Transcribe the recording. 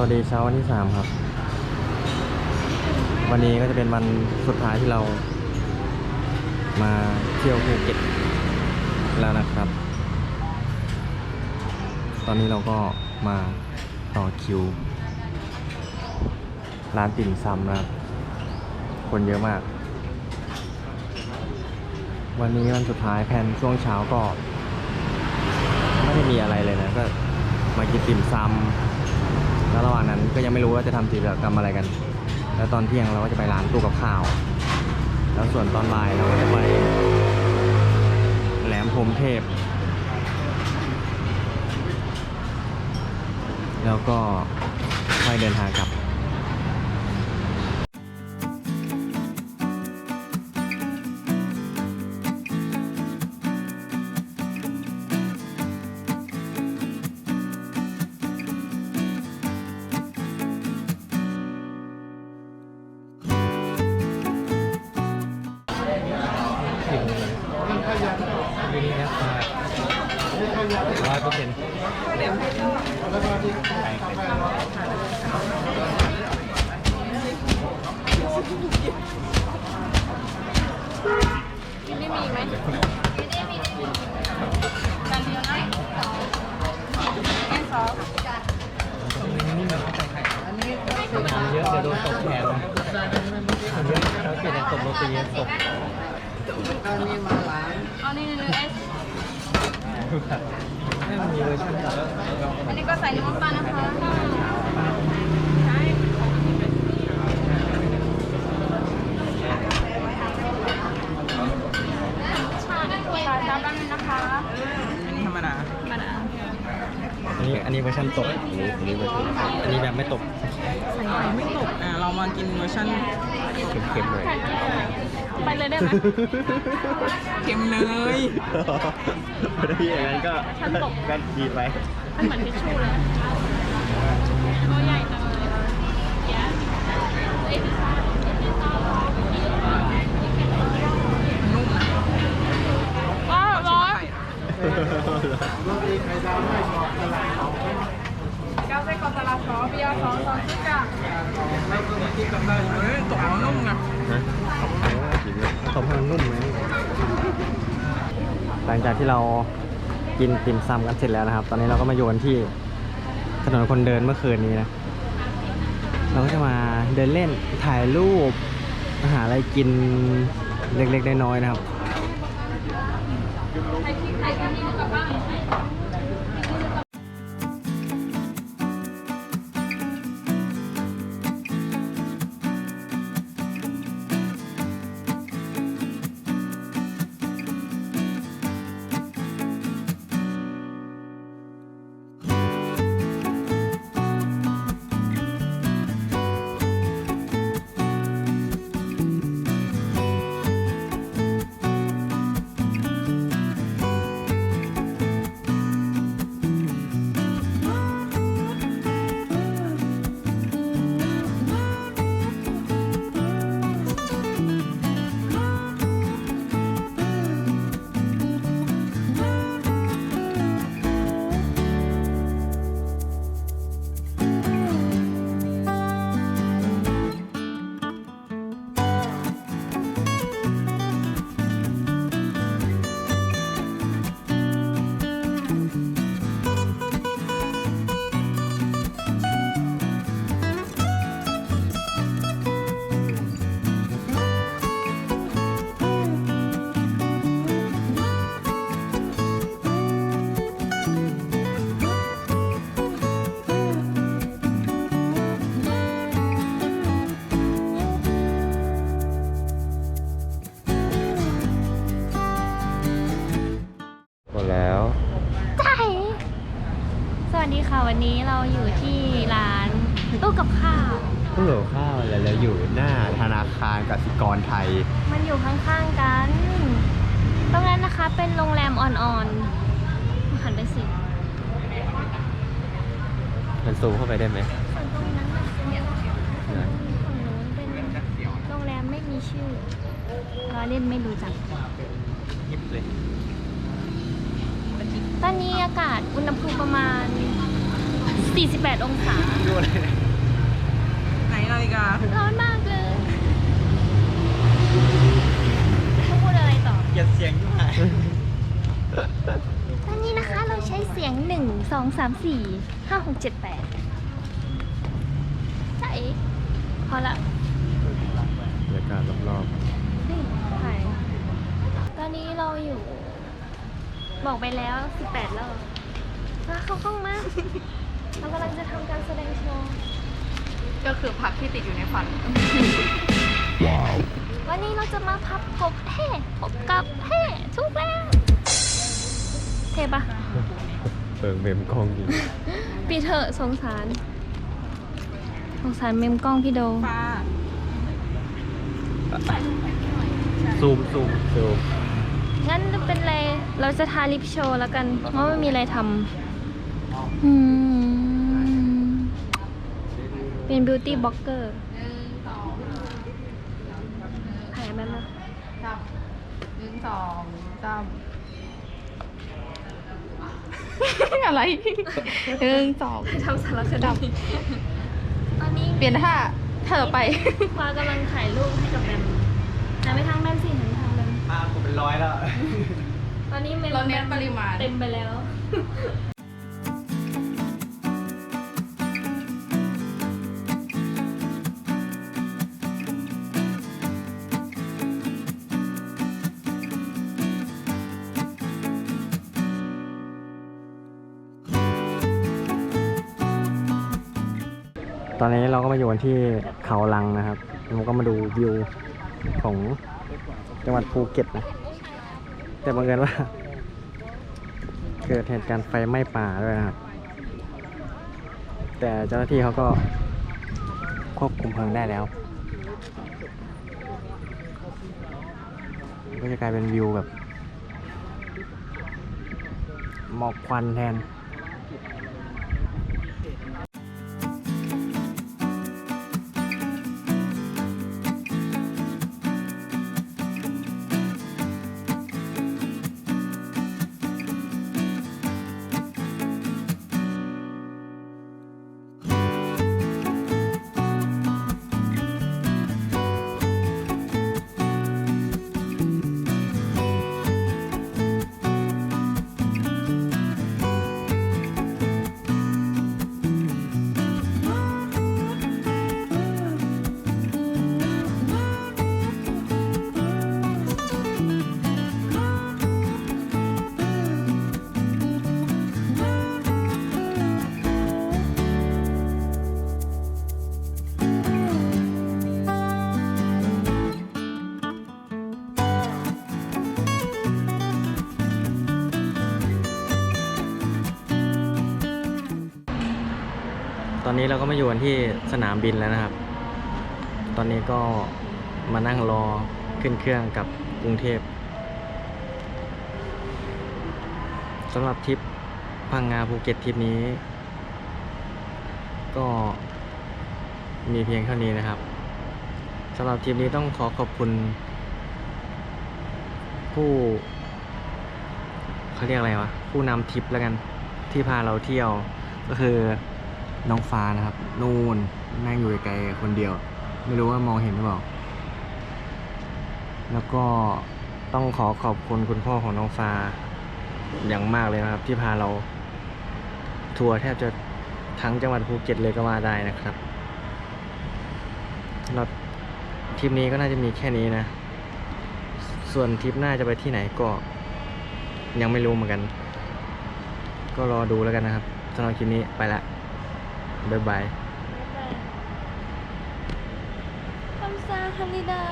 วัสดีเช้าวันที่ 3 ครับ วันนี้ก็จะเป็นวันสุดท้ายที่เรา มาเที่ยวภูเก็ตแล้วนะครับ ตอนนี้เราก็มาต่อคิว ร้านติ่มซำนะครับ คนเยอะมาก วันนี้วันสุดท้ายแผนช่วงเช้าก็ ไม่ได้มีอะไรเลยนะ ก็มากินติ่มซำ แล้วระหว่างนั้นก็ยังไม่รู้ว่าจะทำกิจกรรมอะไรกัน แล้วตอนเที่ยงเราก็จะไปร้านตู้กับข้าว แล้วส่วนตอนบ่ายเราก็จะไปแหลมพรมเทพ แล้วก็ค่อยเดินทางกลับ ยูนิแอปมาร้อยเปอร์เซ็นต์เยอะเดี๋ยวโดนตกแขนนะเยอะเขาเกลียดตกโรตีตก อันนี้มาหลังเอานี่เนื้อเอสอันนี้ก็ใส่น้ำตาลนะคะชาชาชาบ้างนะคะ อันนี้ธรรมดา มาดา อันนี้อันนี้เวอร์ชันตก อันนี้อันนี้เวอร์ชันอันนี้แบบไม่ตก ใส่ไข่ไม่ตก อ่า เรา มากินเวอร์ชันเค็มๆเลยไปเลยได้ไหมเค็มเลยไม่ได้อย่างนั้นก็ฉันตกกันกีดไปมันเหมือนทิชชู่เลยตัวใหญ่จังเลยว้าวร้อนกาเฟ่กอตลาซอเบียร์สองสองชิกะ เฮ้ยตกแล้วนุ่มนะ นะตบให้มันนุ่มไหม หลังจากที่เรากินติ่มซำกันเสร็จแล้วนะครับ ตอนนี้เราก็มาโยนที่ถนนคนเดินเมื่อคืนนี้นะ เราก็จะมาเดินเล่นถ่ายรูปหาอะไรกินเล็กๆน้อยๆนะครับ ค่ะวันนี้เราอยู่ที่ร้านตู้กับข้าวตู้เหลวข้าวอะไรแล้วอยู่หน้าธนาคารกสิกรไทย มันอยู่ข้างๆกัน ตรงนั้นนะคะเป็นโรงแรมอ่อนๆหันไปสิมันซูมเข้าไปได้ไหมส่วนตรงนั้นน่ะเนี่ยฝั่งนู้นเป็นโรงแรมไม่มีชื่อเราเล่นไม่รู้จักยิบเลยตอนนี้อากาศอุณหภูมิประมาณ 48 องศา ดูอะไรไหนนาฬิการ้อนมากเลยเขาพูดอะไรต่อ เกลียดเสียงที่หายตอนนี้นะคะเราใช้เสียง 1 2 3 4 5 6 7 8ใช่พอละบรรยากาศรอบนี่ถ่ายตอนนี้เราอยู่ บอกไปแล้ว 18แล้วมาเข้าห้องมา เรากำลังจะทำการแสดงโชว์ ก็คือพักที่ติดอยู่ในฝันวันนี้เราจะมาพับกบเท่กบกับเท่ทุกแล้วเท่ปะๆเปิงเมมกล้องดีปีเถอะสงสาร สงสารเมมกล้องพี่โดฟ้าซูมซูมซูมงั้นเป็นไร เราจะทาลิปโชว์แล้วกันเพราะไม่มีอะไรทำอืม เป็นบิวตี้บล็อกเกอร์ถ่ายมันนะหนึ่งสองสามอะไรหนึ่งสองทำสารคดีตอนนี้เปลี่ยนท่าท่าต่อไปฟ้ากำลังถ่ายรูปให้กับแบมหันไปทางแบมสิหันไปทางแบมมาผมเป็นร้อยแล้ว ตอนนี้เมมเราเน้นปริมาณ เต็มไปแล้ว ตอนนี้เราก็มาอยู่กันที่เขาลังนะครับเราก็มาดูวิวของจังหวัดภูเก็ตนะ แต่บังเอิญว่า เกิดเหตุการณ์ไฟไหม้ป่าด้วยนะครับ แต่เจ้าหน้าที่เขาก็ควบคุมเพลิงได้แล้ว ก็จะกลายเป็นวิวแบบหมอกควันแทน ตอนนี้เราก็มาอยู่กันที่สนามบินแล้วนะครับ ตอนนี้ก็มานั่งรอขึ้นเครื่องกับกรุงเทพสำหรับทริปพังงาภูเก็ตทริปนี้ ก็มีเพียงเท่านี้นะครับสำหรับทริปนี้ต้องขอขอบคุณ ผู้เขาเรียกอะไรวะ ผู้นำทริปแล้วกันที่พาเราเที่ยวก็คือ น้องฟ้านะครับ นูนนั่งอยู่ไกลๆคนเดียว ไม่รู้ว่ามองเห็นหรือเปล่า แล้วก็ต้องขอขอบคุณคุณพ่อของน้องฟ้า อย่างมากเลยนะครับ ที่พาเรา ทัวร์แทบจะทั้งจังหวัดภูเก็ตเลยก็ว่าได้นะครับแล้วทริปนี้ก็น่าจะมีแค่นี้นะ ส่วนทริปหน้าจะไปที่ไหนก็ยังไม่รู้เหมือนกัน ก็รอดูแล้วกันนะครับสำหรับคลิปนี้ไปละ บ๊ายบายคำซาฮันนิดา